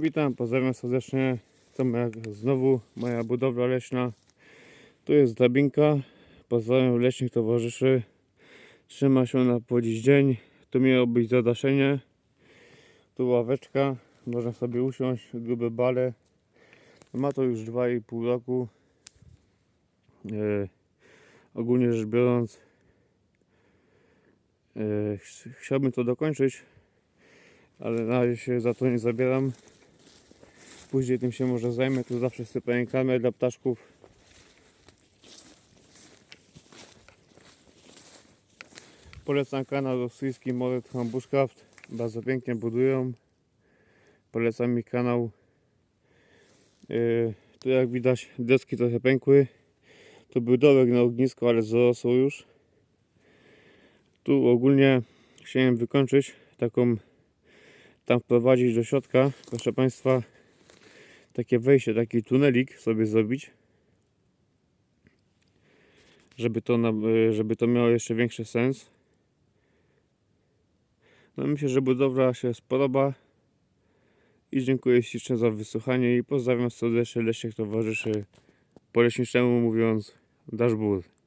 Witam, pozdrawiam serdecznie. To moja, znowu moja budowla leśna. Tu jest drabinka. Pozdrawiam leśnych towarzyszy. Trzyma się na dziś dzień. Tu miało być zadaszenie. Tu ławeczka. Można sobie usiąść. Grube bale. Ma to już 2,5 roku. E, ogólnie rzecz biorąc, e, ch- chciałbym to dokończyć, ale na razie się za to nie zabieram. Później tym się może zajmę. Tu zawsze sypię karmę dla ptaszków. Polecam kanał rosyjski Moret Bushcraft. Bardzo pięknie budują. Polecam ich kanał. Yy, tu jak widać deski trochę pękły. Tu był dołek na ognisko, ale zarosło już. Tu ogólnie chciałem wykończyć taką tam wprowadzić do środka, proszę Państwa, takie wejście, taki tunelik sobie zrobić, żeby to, y, żeby to miało jeszcze większy sens. No myślę, że budowla się spodoba i dziękuję ślicznie za wysłuchanie i pozdrawiam serdecznie leśnych towarzyszy po leśniczemu mówiąc Dashbur.